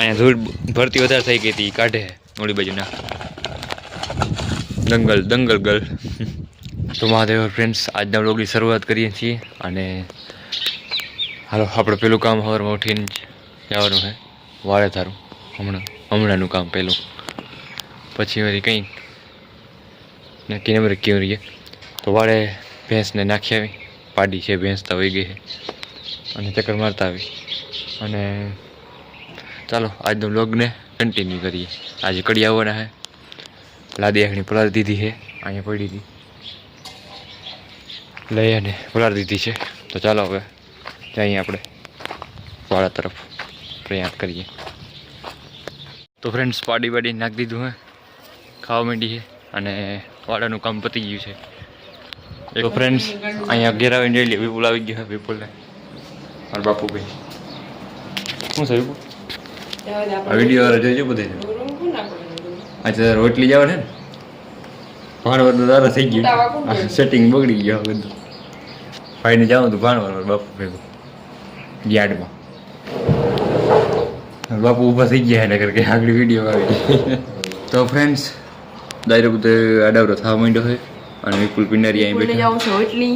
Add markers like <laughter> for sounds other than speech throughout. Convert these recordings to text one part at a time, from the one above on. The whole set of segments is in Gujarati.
અહીંયા ધૂળ ભરતી વધારે થઈ ગઈ હતી કાઢે મોડી બાજુ ના દંગલ દંગલ ગર્લ. તો મહાદેવ ફ્રેન્ડ્સ આજના બ્લોગની શરૂઆત કરીએ છીએ અને હાલો, આપણે પેલું કામ સવારમાં ઉઠીને જવાનું છે વાળે તારું, હમણાં, હમણાંનું કામ પહેલું પછી વળી કંઈ નક્કી નંબર કેવું રહીએ. તો વાળે ભેંસને નાખી આવી. પાડી છે, ભેંસ તો વહી ગઈ છે. અને ચક્કર મારતા આવી. અને ચાલો, આજનો વ્લોગને કન્ટિન્યુ કરીએ. આજે કડી આવવાના છે લાદી આખણી પલાળી દીધી છે અહીંયા પડી હતી. લઈ અને પલાળી દીધી છે. તો ચાલો હવે જઈએ આપણે વાળા તરફ. પ્રયાસ કરીએ. તો ફ્રેન્ડ્સ પાડી પાડી નાખી દીધું હે. ખાવા માંડી છે અને વાળાનું કામ પતી ગયું છે. તો ફ્રેન્ડ્સ અહીંયા ઘેર આવીને જોઈ લે વિપુલ આવી ગયા વિપુલને. મારા બાપુભાઈ. શું છે વિપુલ આ વીડિયો વાળા જોઈજો બધે અચ્છા રોટલી જવા છે ને? ભાણવર તો તારા થઈ ગયું. સેટિંગ બગડી ગયો બધું ભાઈને જવાનું હતું ભાણવર બાપુ ભેગું. યાર્ડમાં. બાપુ ઊભા થઈ ગયા એના કે આગળ વીડિયો આવી તો ફ્રેન્ડ્સ દાયરો બધે આડાવરો થવા માંડ્યો છે અને વિપુલ પિંડારી અહીં બેઠા. એટલી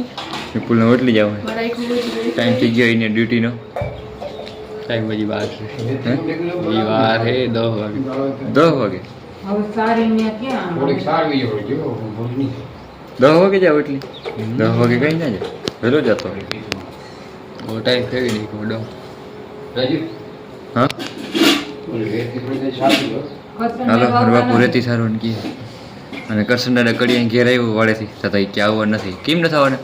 વિપુલને ઓટલી જાવ ટાઈમ થઈ ગયો એને ડ્યુટીનો ટાઈમ बजी વાર છે. ये હજી है दो ક્યાં? હોય જો ભૂલની. દસ વાગે જાવ એટલી? દસ વાગે કઈ ના જાય? વહેલો જતો ટાઈમ થઈ નહીં રાજુ, હા. હાલો મારા બાપુ રેતી સારું ને અને કરશન દાદા કડી અહીં ઘેર આવ્યું વાળેથી છતાં ઈ કે આવવા નથી. કેમ નથી આવવાના?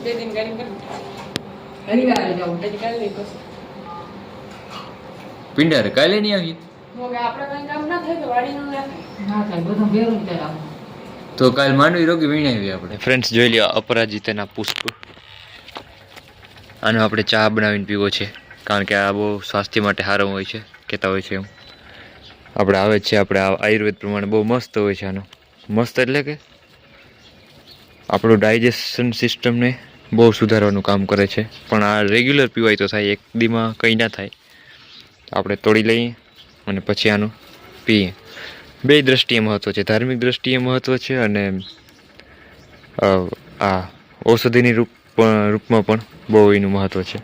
જાઉં પછી કાલે નહીં પિંડારે કાલે નહીં આવી હું કે આપણે કઈ કામ ના થાય તો વાડીનું ના થાય ના થાય બધું ભેરું કરાવું તો કાલ માંડવી રોગી વીણ આવી આપણે. ફ્રેન્ડ્સ જોઈ લ્યો અપરાજિતાના પુષ્પ. આનો આપણે ચા બનાવીને પીવો છે. કારણ કે આ બહુ સ્વાસ્થ્ય માટે સારો હોય છે કહેતા હોય છે એમ. આપણે આવે જ છે આપણે આ આયુર્વેદ પ્રમાણે બહુ મસ્ત હોય છે આનો. મસ્ત એટલે કે આપણું ડાયજેશન સિસ્ટમને બહુ સુધારવાનું કામ કરે છે. પણ આ રેગ્યુલર પીવાય તો થાય એક દીમાં કંઈ ના થાય. આપણે તોડી લઈએ અને પછી આનું પીએ. બે દ્રષ્ટિએ મહત્વ છે. ધાર્મિક દ્રષ્ટિએ મહત્ત્વ છે અને આ ઔષધિની રૂપ રૂપમાં પણ બહુ એનું મહત્ત્વ છે.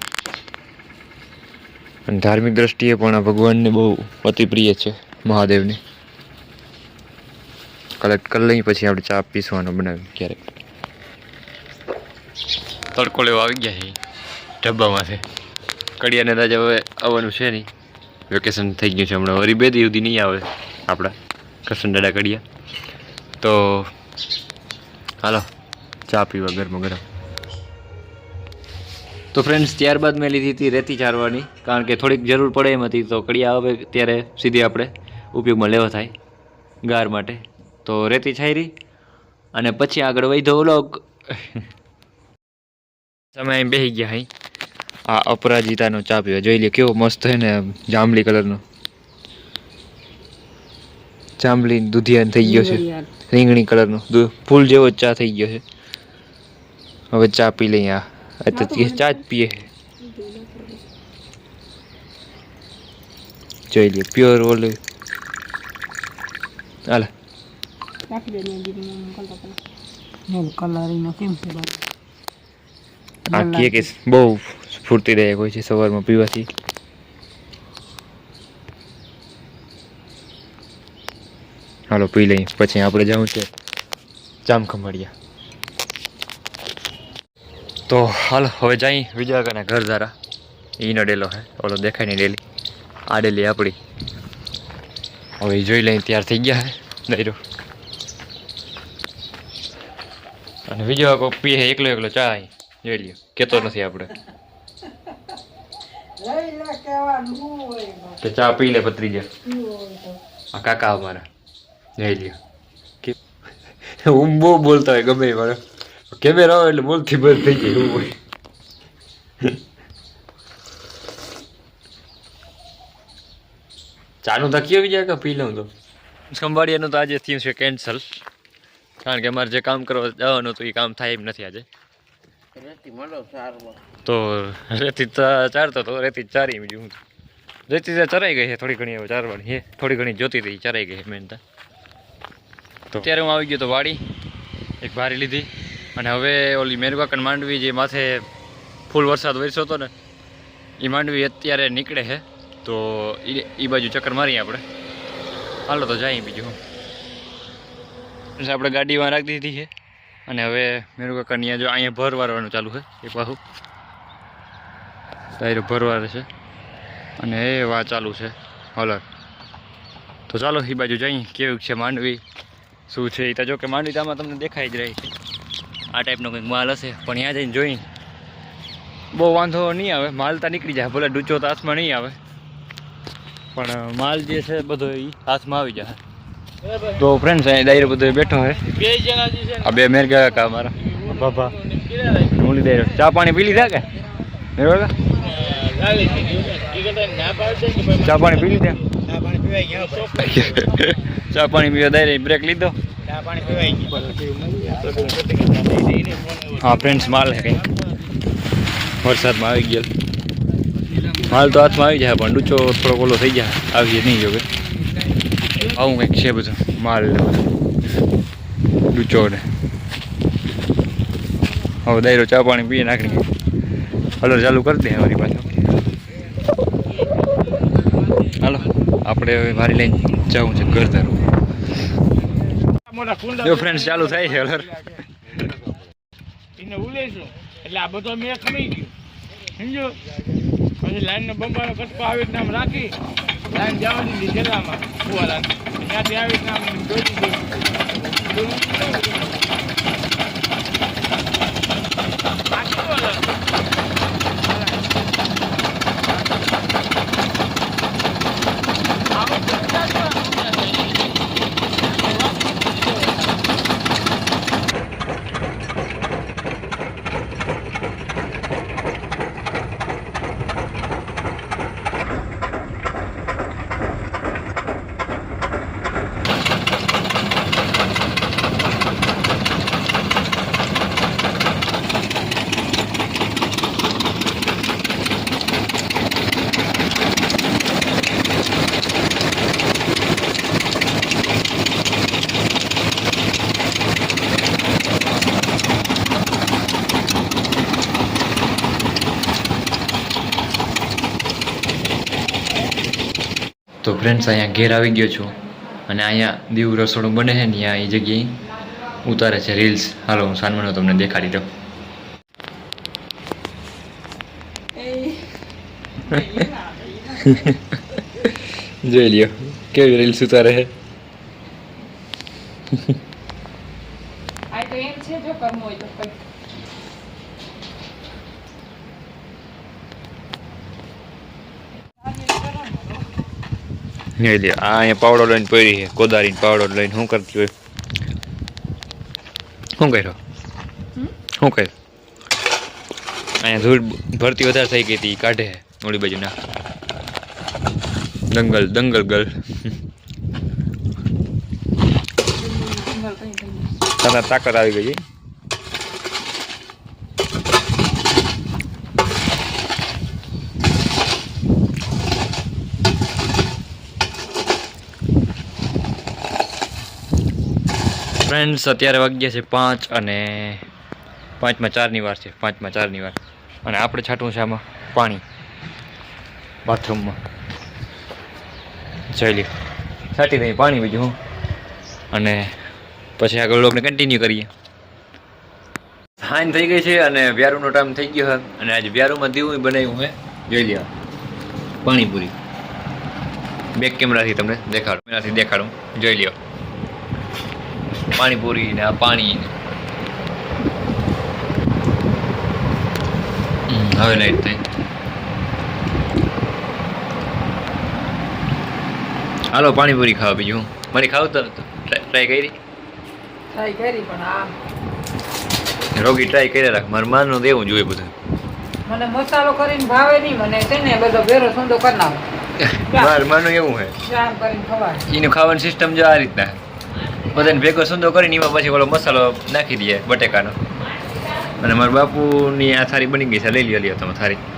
અને ધાર્મિક દ્રષ્ટિએ પણ આ ભગવાનને બહુ અતિ પ્રિય છે મહાદેવને. કલેક્ટ કરી લઈ પછી આપણે ચા પીસવાનો બનાવી ક્યારેક. તડકો લેવા આવી ગયા છે. ડબ્બામાંથી કડિયાને દાજ હવે આવવાનું છે નહીં. વેકેશન થઈ ગયું છે હમણાં. વરી બે દી નહીં આવે આપણા. કસન દાડા કડિયા. તો હાલો, ચા પીવા ગરમ ગરમ. તો ફ્રેન્ડ્સ ત્યારબાદ મેં લીધી હતી રેતી ચારવાની. કારણ કે થોડીક જરૂર પડે એમ હતી. તો કડિયા આવે ત્યારે સીધી આપણે ઉપયોગમાં લેવા થાય ગાર માટે. તો રેતી છાયરી અને પછી આગળ વધ્યો ઓલો <laughs> તમે અહીં બેસી ગયા અહીં. આ અપરાજિતાનો ચા પીવા. જોઈ લે કેવો મસ્ત છે ને જાંબલી કલરનો. જાંબલી દુધિયાન થઈ ગયો છે. રીંગણી કલરનો. ફૂલ જેવો ચા થઈ ગયો છે. હવે ચા પી લઈએ આ. અત્યારે ચા જ પીએ. જોઈ લે પ્યોર ઓલ હાલે. કલરીનો કેમ આ કહે બહુ સ્ફૂર્તિદાયક હોય છે સવારમાં પીવાથી. હાલો, પી લઈએ. પછી આપણે જવું છે જામખંભાળિયા તો હાલો, હવે જઈ વિજયાકાના ઘર ધારા. ઈનો ડેલો હે. ઓલો દેખાય નહીં ડેલી. આ ડેલી આપણી હવે જોઈ લઈ તૈયાર થઈ ગયા હે દઈરો અને કાકો પીએ એકલો એકલો ચા જોઈ લ્યો કહેતો નથી આપણે કે ચા પી લે પતરી જા આ કાકા અમારા. જઈ લ્યો. હું બહુ બોલતા હોય ગમે એ મારો કેમેરા આવે એટલે બોલથી બંધ થઈ જાય એવું હોય. ચાનું ધક્યો બી જાય કે પી લઉં તો? ખંભાળિયાનું તો આજે થયું છે કેન્સલ કારણ કે અમારે જે કામ કરવા જવાનું હતું એ કામ થાય એમ નથી આજે. તો રેતી ચારતો તો રેતી ચારી બીજું હું રેતી ચરાઈ ગઈ છે થોડી ઘણી હવે ચારવાની હે થોડી ઘણી જોતી હતી ચરાઈ ગઈ છે મેન તો. અત્યારે હું આવી ગયો તો વાડી એક ભારી લીધી. અને હવે ઓલી મેરવાકન માંડવી જે માથે ફૂલ વરસાદ વરસ્યો હતો ને એ માંડવી અત્યારે નીકળે છે. તો એ એ બાજુ ચક્કર મારીએ આપણે. હાલો તો જાય બીજું. હું આપણે ગાડીમાં રાખી દીધી છે. અને હવે મેરુ કાકા ત્યાં જો અહીંયા ભર વારવાનું ચાલુ છે એ પાછું. ડાયરો ભરવાર છે. અને એ વા ચાલુ છે, હલર. તો ચાલો એ બાજુ જઈએ, કેવું છે માંડવી? શું છે એ તો જો કે માંડવી તો તમને દેખાઈ જ રહી. આ ટાઈપનો કંઈક માલ હશે, પણ ત્યાં જઈને જોઈ. બહુ વાંધો નહીં આવે, માલ તો નીકળી જાય, ભલે ડૂચો તો હાથમાં નહીં આવે. પણ માલ જે છે બધો એ હાથમાં આવી જાય. તો ફ્રેન્ડ્સ અહીં ડાયરો બધો બેઠો છે. બે જણા જે છે આ બે મેર ગયા કા મારા બાબા. હું લીધે ચા પાણી પી લીધા કે? બરાબર? ગાલી દીધી એ ના પાડશે કે ભાઈ ચા પાણી પી લીધા? ચા પાણી પીવાઈ ગયા <laughs> ચા પાણી પીવા દાયરે બ્રેક લીધો. ચા પાણી પીવાઈ ગયા હા ફ્રેન્ડ્સ માલ હે કંઈ. વરસાદમાં આવી ગયેલ. માલ તો હાથમાં આવી જાય પણ ડૂચો થોડો ઓલો થઈ જાય આવીએ નહીં જોગે આવું કંઈક છે બધું, માલ ને બધું. ડૂચો ને. હવે દાયરો ચા પાણી પીએ નાખી હલો, ચાલુ કરી દે મારી પાછો હાલો, આપણે હવે મારી લઈને જવું છે ઘર તારું જો ફ્રેન્ડ્સ ચાલુ થાય છે હલર એટલે આ બધો મેં ખમી ગયો. સમજો? પછી લાઈનનો બંબાનો કટકો આવી આમ રાખી. લાઈન જવા દીધી જિલ્લામાં ફુવારા ત્યાંથી આવી રીતના આમ દોરી દીધી. આ કેવું હલર? આવો કુંડા જો. તો ફ્રેન્ડ્સ અહીંયા ઘેર આવી ગયો છું. અને અહીંયા દીવ રસોડું બને છે ને ત્યાં એ જગ્યાએ ઉતારે છે રીલ્સ હાલો હું સાનમાનો તમને દેખાડી દઉં. <laughs> જોઈ લ્યો કેવી રીલ્સ ઉતારે છે. આ તો એમ છે જો કરવું હોય તો જોઈ આ અહીંયા પાવડો લઈને પડી છે કોદારીને પાવડો લઈને શું કરતી હોય? શું કર્યો? શું કર્યું? અહીંયા ધૂળ ભરતી વધારે થઈ ગઈ હતી કાઢે મોડી બાજુ ના દંગલ દંગલ ગર્લ. તારા તાકાત આવી ગઈ ફ્રેન્ડ્સ અત્યારે વાગ્યા છે પાંચ અને પાંચમાં ચારની વાર છે, પાંચમાં ચારની વાર. અને આપણે છાંટવું છે આમાં પાણી. બાથરૂમમાં. જોઈ લ્યો. છાંટી દઈએ પાણી બીજું હું. અને પછી આગળ લોકોને કન્ટિન્યુ કરીએ. હાન થઈ ગઈ છે અને વ્યારુનો ટાઈમ થઈ ગયો છે. અને આજે વ્યારુમાં દીવું બનાવ્યું હે જોઈ લ્યો. પાણીપુરી. બેક કેમેરાથી તમને દેખાડું. એનાથી દેખાડું. જોઈ લ્યો. પાણીપુરી ને આ પાણી હવે લાઈટ થઈ. હાલો પાણીપુરી ખાવા બીજું. મારી ખાવ તો ટ્રાય કરી. ટ્રાય કરી પણ આ રોગી ટ્રાય કરી રાખ. મારે માનું દેવું જોઈએ બધું. મને મસાલો કરીને ભાવે નહીં મને છે ને બધો ભેરો સુંદો કરી નાખો. <laughs> મારે માનું એવું ખવાય. એનું ખાવાની સિસ્ટમ જો આ રીતના. બધાને ભેગો સુંદો કરીને એમાં પછી ઓલો મસાલો નાખી દઈએ બટેકાનો. અને મારા બાપુની આ થારી બની ગઈ છે લઈ લ્યો લ્યો તમે થાળી.